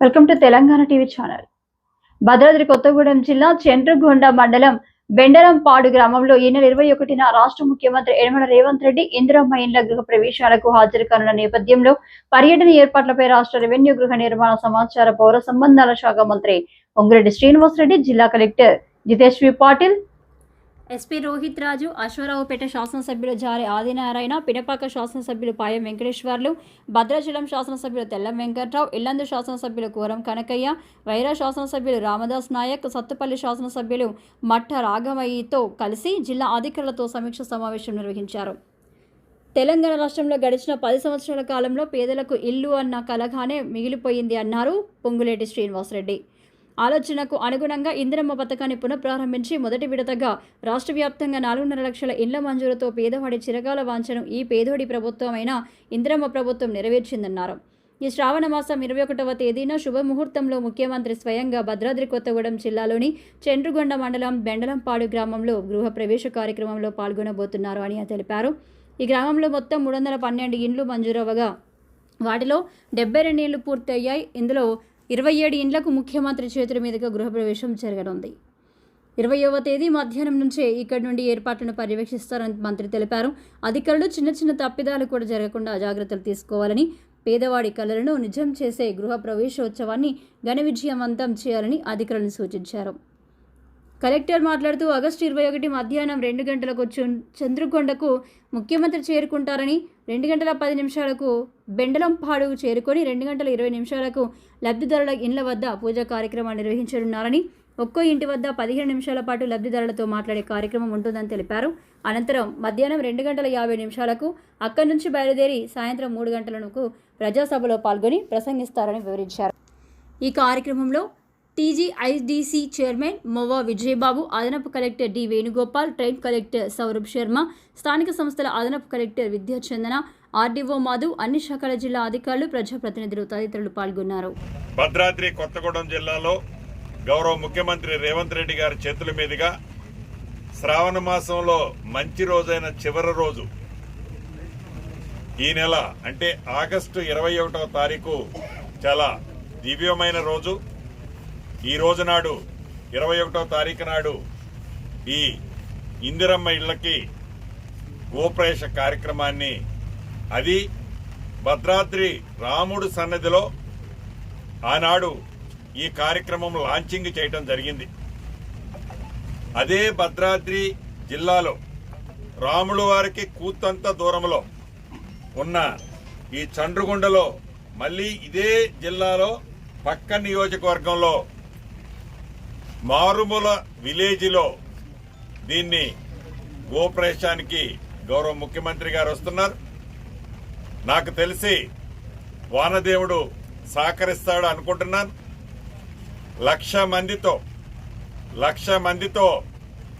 Welcome to Telangana TV channel. Bhadradri Kothagudem జిల్లా చంద్రగొండ మండలం బెండరంపాడు గ్రామంలో ఈ నెల ఇరవై ఒకటిన రాష్ట్ర ముఖ్యమంత్రి యనమల రేవంత్ రెడ్డి ఇందిరమ్మ ఇండ్ల గృహ ప్రవేశాలకు హాజరు కానున్న నేపథ్యంలో పర్యటన ఏర్పాట్లపై రాష్ట్ర రెవెన్యూ గృహ నిర్మాణ సమాచార పౌర సంబంధాల శాఖ మంత్రి పొంగిరెడ్డి శ్రీనివాసరెడ్డి జిల్లా కలెక్టర్ జితేష్ పాటిల్ ఎస్పీ రోహిత్ రాజు అశ్వరావుపేట శాసనసభ్యులు జారి ఆదినారాయణ పినపాక శాసనసభ్యులు పాయం వెంకటేశ్వర్లు భద్రాచలం శాసనసభ్యులు తెల్లం వెంకట్రావు ఇల్లందు శాసనసభ్యులు కోరం కనకయ్య వైరా శాసనసభ్యులు రామదాస్ నాయక్ సత్తుపల్లి శాసనసభ్యులు మట్ట రాఘవయ్యతో కలిసి జిల్లా అధికారులతో సమీక్ష సమావేశం నిర్వహించారు. తెలంగాణ రాష్ట్రంలో గడిచిన పది సంవత్సరాల కాలంలో పేదలకు ఇల్లు అన్న కలగానే మిగిలిపోయింది అన్నారు పొంగులేటి శ్రీనివాసరెడ్డి. ఆలోచనకు అనుగుణంగా ఇందిరమ్మ పథకాన్ని పునఃప్రారంభించి మొదటి విడతగా రాష్ట్ర వ్యాప్తంగా నాలుగున్నర లక్షల ఇండ్ల మంజూరుతో పేదవాడి చిరకాల వాంఛను ఈ పేదోడి ప్రభుత్వమైన ఇందిరమ్మ ప్రభుత్వం నెరవేర్చిందన్నారు. ఈ శ్రావణ మాసం ఇరవై ఒకటవ తేదీన శుభముహూర్తంలో ముఖ్యమంత్రి స్వయంగా భద్రాద్రి కొత్తగూడెం జిల్లాలోని చండ్రుగొండ మండలం బెండలంపాడు గ్రామంలో గృహ ప్రవేశ కార్యక్రమంలో పాల్గొనబోతున్నారు అని తెలిపారు. ఈ గ్రామంలో మొత్తం మూడు వందల పన్నెండు ఇండ్లు మంజూరవగా వాటిలో డెబ్బై రెండు ఇండ్లు పూర్తయ్యాయి. ఇందులో ఇరవై ఏడు ఇండ్లకు ముఖ్యమంత్రి చేతుల మీదుగా గృహప్రవేశం జరగనుంది. ఇరవయవ తేదీ మధ్యాహ్నం నుంచే ఇక్కడి నుండి ఏర్పాట్లను పర్యవేక్షిస్తారని మంత్రి తెలిపారు. అధికారులు చిన్న చిన్న తప్పిదాలు కూడా జరగకుండా జాగ్రత్తలు తీసుకోవాలని పేదవాడి కలలను నిజం చేసే గృహ ప్రవేశోత్సవాన్ని ఘన విజయవంతం చేయాలని అధికారులను సూచించారు. కలెక్టర్ మాట్లాడుతూ ఆగస్టు ఇరవై ఒకటి మధ్యాహ్నం రెండు గంటలకు చు- చంద్రకొండకు ముఖ్యమంత్రి చేరుకుంటారని రెండు గంటల పది నిమిషాలకు బెండలంపాడు చేరుకొని రెండు గంటల ఇరవై నిమిషాలకు లబ్ధిదారుల ఇండ్ల వద్ద పూజా కార్యక్రమాన్ని నిర్వహించనున్నారని ఒక్కో ఇంటి వద్ద పదిహేను నిమిషాల పాటు లబ్ధిదారులతో మాట్లాడే కార్యక్రమం ఉంటుందని తెలిపారు. అనంతరం మధ్యాహ్నం రెండు గంటల యాభై నిమిషాలకు అక్కడి నుంచి బయలుదేరి సాయంత్రం మూడు గంటలకు ప్రజాసభలో పాల్గొని ప్రసంగిస్తారని వివరించారు. ఈ కార్యక్రమంలో టీజీఐడిసి చైర్మన్ మొవా విజయబాబు అదనపు collector D Venugopal trainee collector Saurabh Sharma స్థానిక సంస్థల అదనపు కలెక్టర్ విద్యాచందన ఆర్డీఓ మాధవ్ అన్ని శాఖల జిల్లా అధికారులు ప్రజాప్రతినిధులు తదితరులు పాల్గొన్నారు. భద్రాద్రి కొత్తగూడెం జిల్లాలో గౌరవ ముఖ్యమంత్రి రేవంత్ రెడ్డి గారి చేతుల మీదుగా శ్రావణ మాసంలో మంచి రోజైన చివరి రోజు. ఈ నెల అంటే ఆగస్టు ఇరవై ఒకటవ తారీఖు చాలా దివ్యమైన రోజు. ఈ రోజు నాడు ఇరవై ఒకటో తారీఖు నాడు ఈ ఇందిరమ్మ ఇళ్ళకి గోప్రవేశ కార్యక్రమాన్ని అది భద్రాద్రి రాముడు సన్నదిలో ఆనాడు ఈ కార్యక్రమం లాంచింగ్ చేయటం జరిగింది. అదే భద్రాద్రి జిల్లాలో రాముడు వారికి కూతంత దూరంలో ఉన్న ఈ చండ్రుగుండలో మళ్ళీ ఇదే జిల్లాలో పక్క నియోజకవర్గంలో మారుమూల విలేజ్లో దీన్ని గోప్రవేశానికి గౌరవ ముఖ్యమంత్రి గారు వస్తున్నారు. నాకు తెలిసి వానదేవుడు సహకరిస్తాడు అనుకుంటున్నాను. లక్ష మందితో లక్ష మందితో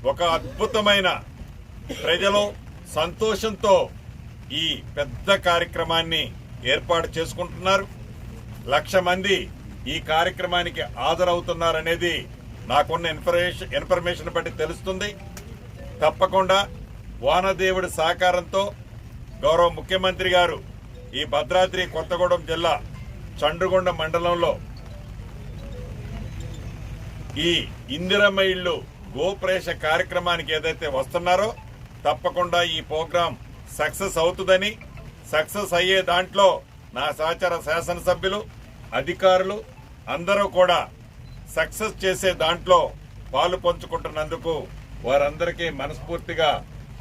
ఒక అద్భుతమైన ప్రజలు సంతోషంతో ఈ పెద్ద కార్యక్రమాన్ని ఏర్పాటు చేసుకుంటున్నారు. లక్ష మంది ఈ కార్యక్రమానికి హాజరవుతున్నారనేది నాకున్న ఇన్ఫర్మేషన్ ఇన్ఫర్మేషన్ బట్టి తెలుస్తుంది. తప్పకుండా వానదేవుడి సహకారంతో గౌరవ ముఖ్యమంత్రి గారు ఈ భద్రాద్రి కొత్తగూడెం జిల్లా చండ్రుగొండ మండలంలో ఈ ఇందిరమ్మ ఇళ్ళు గోప్రేష కార్యక్రమానికి ఏదైతే వస్తున్నారో తప్పకుండా ఈ ప్రోగ్రాం సక్సెస్ అవుతుందని సక్సెస్ అయ్యే దాంట్లో నా సహచార శాసనసభ్యులు అధికారులు అందరూ కూడా సక్సెస్ చేసే దాంట్లో పాలు పంచుకుంటున్నందుకు వారందరికీ మనస్ఫూర్తిగా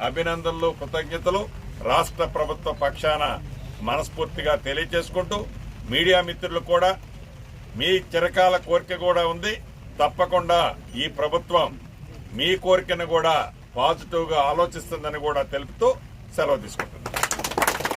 అభినందనలు కృతజ్ఞతలు. రాష్ట్ర ప్రభుత్వ పక్షాన మనస్ఫూర్తిగా తెలియజేసుకుంటూ మీడియా మిత్రులు కూడా మీ చిరకాల కోరిక కూడా ఉంది. తప్పకుండా ఈ ప్రభుత్వం మీ కోరికను కూడా పాజిటివ్గా ఆలోచిస్తుందని కూడా తెలుపుతూ సెలవు తీసుకుంటాం